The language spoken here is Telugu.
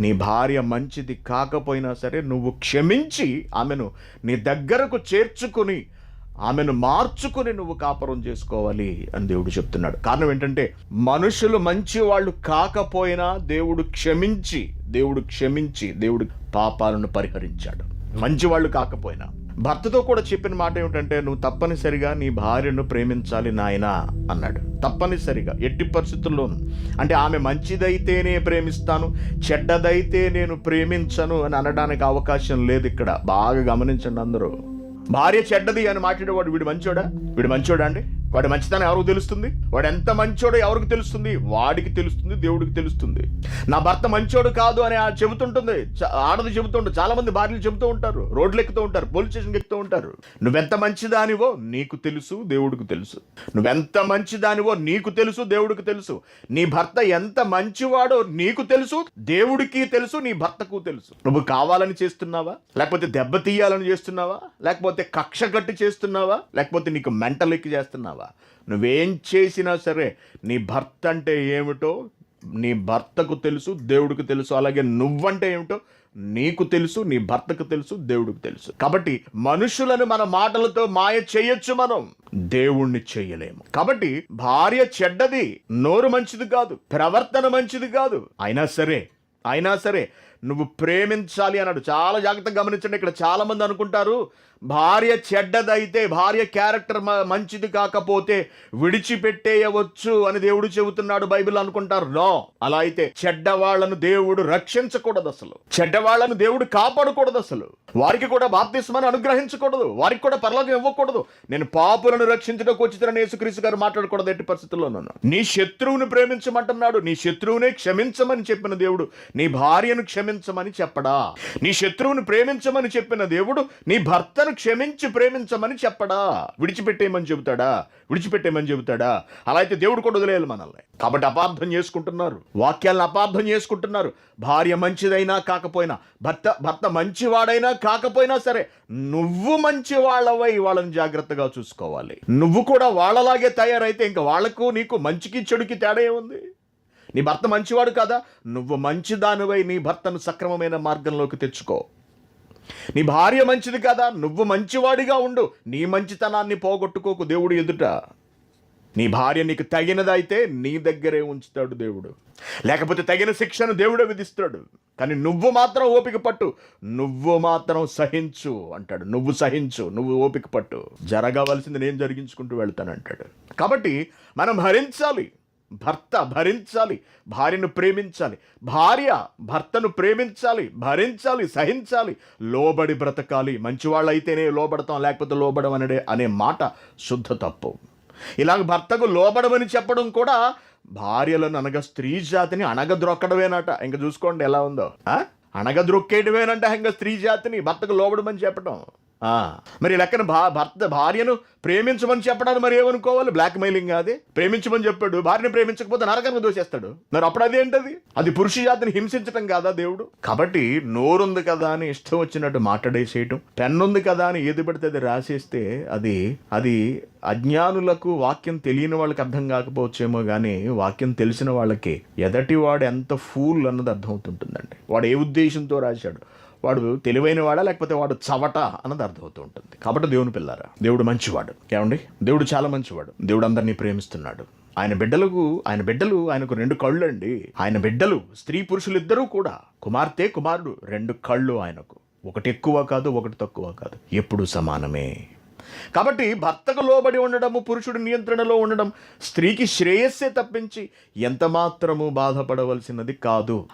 నీ భార్య మంచిది కాకపోయినా సరే నువ్వు క్షమించి ఆమెను నీ దగ్గరకు చేర్చుకుని ఆమెను మార్చుకుని నువ్వు కాపురం చేసుకోవాలి అని దేవుడు చెప్తున్నాడు. కారణం ఏంటంటే మనుషులు మంచి వాళ్ళు కాకపోయినా దేవుడు క్షమించి దేవుడు క్షమించి దేవుడు పాపాలను పరిహరించాడు. మంచి వాళ్ళు కాకపోయినా. భర్తతో కూడా చెప్పిన మాట ఏమిటంటే నువ్వు తప్పనిసరిగా నీ భార్యను ప్రేమించాలి నాయనా అన్నాడు. తప్పనిసరిగా ఎట్టి పరిస్థితుల్లోనూ అంటే ఆమె మంచిదైతేనే ప్రేమిస్తాను చెడ్డదైతే నేను ప్రేమించను అని అనడానికి అవకాశం లేదు ఇక్కడ. బాగా గమనించండి అందరూ. భార్య చెడ్డది అని మాట్లాడేవాడు వీడు మంచోడా? వీడు మంచోడా అండి? వాడి మంచితనం ఎవరికి తెలుస్తుంది? వాడు ఎంత మంచోడో ఎవరికి తెలుస్తుంది? వాడికి తెలుస్తుంది దేవుడికి తెలుస్తుంది. నా భర్త మంచోడు కాదు అని చెబుతుంటుంది. చ- ఆడది చెబుతుంటారు చాలా మంది భార్యలు చెబుతూ ఉంటారు. రోడ్లు ఎక్కుతూ ఉంటారు పోలీస్ స్టేషన్కి ఎక్కుతూ ఉంటారు. నువ్వెంత మంచిదానివో నీకు తెలుసు దేవుడికి తెలుసు. నువ్వెంత మంచిదానివో నీకు తెలుసు దేవుడికి తెలుసు. నీ భర్త ఎంత మంచివాడో నీకు తెలుసు దేవుడికి తెలుసు నీ భర్తకు తెలుసు. నువ్వు కావాలని చేస్తున్నావా? లేకపోతే దెబ్బ తీయాలని చేస్తున్నావా? లేకపోతే కక్ష కట్టి చేస్తున్నావా? లేకపోతే నీకు మెంటల్ ఎక్కి చేస్తున్నావా? నువ్వేం చేసినా సరే నీ భర్త అంటే ఏమిటో నీ భర్తకు తెలుసు దేవుడికి తెలుసు అలాగే నువ్వంటే ఏమిటో నీకు తెలుసు నీ భర్తకు తెలుసు దేవుడికి తెలుసు. కాబట్టి మనుషులను మన మాటలతో మాయ చేయొచ్చు మనం. దేవుణ్ణి చేయలేము. కాబట్టి భార్య చెడ్డది నోరు మంచిది కాదు ప్రవర్తన మంచిది కాదు. అయినా సరే అయినా సరే నువ్వు ప్రేమించాలి అన్నాడు. చాలా జాగ్రత్తగా గమనించండి ఇక్కడ చాలా మంది అనుకుంటారు భార్య చెడ్డదైతే భార్య క్యారెక్టర్ మంచిది కాకపోతే విడిచిపెట్టేయవచ్చు అని దేవుడు చెబుతున్నాడు బైబిల్ అనుకుంటారు. నో అలా అయితే చెడ్డవాళ్ళను దేవుడు రక్షించకూడదు అసలు. చెడ్డవాళ్ళను దేవుడు కాపాడకూడదు అసలు. వారికి కూడా బాప్తిస్మని అనుగ్రహించకూడదు. వారికి కూడా పరలోకం ఇవ్వకూడదు. నేను పాపులను రక్షించడానికి వచ్చిన యేసుక్రీస్తు గారు మాట్లాడకూడదు ఎట్టి పరిస్థితుల్లో నన్ను నీ శత్రువుని ప్రేమించమంటున్నాడు. నీ శత్రువునే క్షమించమని చెప్పిన దేవుడు నీ భార్యను క్షమించ ప్రేమించమని చెప్పడా? నీ శత్రువుని ప్రేమించమని చెప్పిన దేవుడు నీ భర్తను క్షమించి ప్రేమించమని చెప్పడా? విడిచిపెట్టేయమని చెబుతాడా? విడిచిపెట్టేయమని చెబుతాడా? అలా అయితే దేవుడు కూడా వదిలేయాలి మనల్ని. కాబట్టి అపార్థం చేసుకుంటున్నారు. వాక్యాలను అపార్థం చేసుకుంటున్నారు. భార్య మంచిదైనా కాకపోయినా భర్త భర్త మంచివాడైనా కాకపోయినా సరే నువ్వు మంచి వాళ్ళవై వాళ్ళని జాగ్రత్తగా చూసుకోవాలి. నువ్వు కూడా వాళ్ళలాగే తయారైతే ఇంకా వాళ్ళకు నీకు మంచికి చెడుకి తేడా ఏముంది? నీ భర్త మంచివాడు కదా? నువ్వు మంచిదానివై నీ భర్తను సక్రమమైన మార్గంలోకి తెచ్చుకో. నీ భార్య మంచిది కదా? నువ్వు మంచివాడిగా ఉండు. నీ మంచితనాన్ని పోగొట్టుకోకు దేవుడు ఎదుట. నీ భార్య నీకు తగినదైతే నీ దగ్గరే ఉంచుతాడు దేవుడు. లేకపోతే తగిన శిక్షను దేవుడే విధిస్తాడు. కానీ నువ్వు మాత్రం ఓపిక పట్టు. నువ్వు మాత్రం సహించు అంటాడు. నువ్వు సహించు నువ్వు ఓపిక పట్టు. జరగవలసింది నేను జరిగించుకుంటూ వెళ్తానంటాడు కాబట్టి మనం హరించాలి. భర్త భరించాలి భార్యను ప్రేమించాలి భార్య భర్తను ప్రేమించాలి భరించాలి సహించాలి. లోబడి బ్రతకాలి. మంచివాళ్ళైతేనే లోబడతాం లేకపోతే లోబడం అనే అనే మాట శుద్ధ తప్పు. ఇలాగ భర్తకు లోబడమని చెప్పడం కూడా భార్యలను అనగా స్త్రీ జాతిని అణగద్రొక్కడమేనట. ఇంక చూసుకోండి ఎలా ఉందో. ఆ? అణగద్రొక్కేయడమేనంట ఇంకా స్త్రీ జాతిని. భర్తకు లోబడమని చెప్పడం మరి లెక్కన భా భర్త భార్యను ప్రేమించమని చెప్పడానికి మరి ఏమనుకోవాలి? బ్లాక్ మెయిలింగ్ అది. ప్రేమించమని చెప్పాడు. భార్యను ప్రేమించకపోతే నరకంగా దోషేస్తాడు. మరి అప్పుడు అదేంటది? అది పురుష జాతిని హింసించటం కాదా దేవుడు? కాబట్టి నోరుంది కదా అని ఇష్టం వచ్చినట్టు మాట్లాడేసేయటం. పెన్నుంది కదా అని ఏది పడితే అది రాసేస్తే అది అది అజ్ఞానులకు వాక్యం తెలియని వాళ్ళకి అర్థం కాకపోవచ్చేమో కానీ వాక్యం తెలిసిన వాళ్ళకి ఎదటి వాడు ఎంత ఫూల్ అన్నది అర్థమవుతుంటుందండి. వాడు ఏ ఉద్దేశంతో రాశాడు? వాడు తెలివైన వాడా లేకపోతే వాడు చవట అన్నది అర్థమవుతూ ఉంటుంది కాబట్టి దేవుని పిల్లారా దేవుడు మంచివాడు. ఏమండి? దేవుడు చాలా మంచివాడు. దేవుడు అందరినీ ప్రేమిస్తున్నాడు. ఆయన బిడ్డలకు ఆయన బిడ్డలు ఆయనకు రెండు కళ్ళు అండి ఆయన బిడ్డలు స్త్రీ పురుషులిద్దరూ కూడా. కుమార్తె కుమారుడు రెండు కళ్ళు ఆయనకు. ఒకటి ఎక్కువ కాదు ఒకటి తక్కువ కాదు. ఎప్పుడు సమానమే. కాబట్టి భర్తకు లోబడి ఉండడము పురుషుడి నియంత్రణలో ఉండడం స్త్రీకి శ్రేయస్సే తప్పించి ఎంత మాత్రము బాధపడవలసినది కాదు.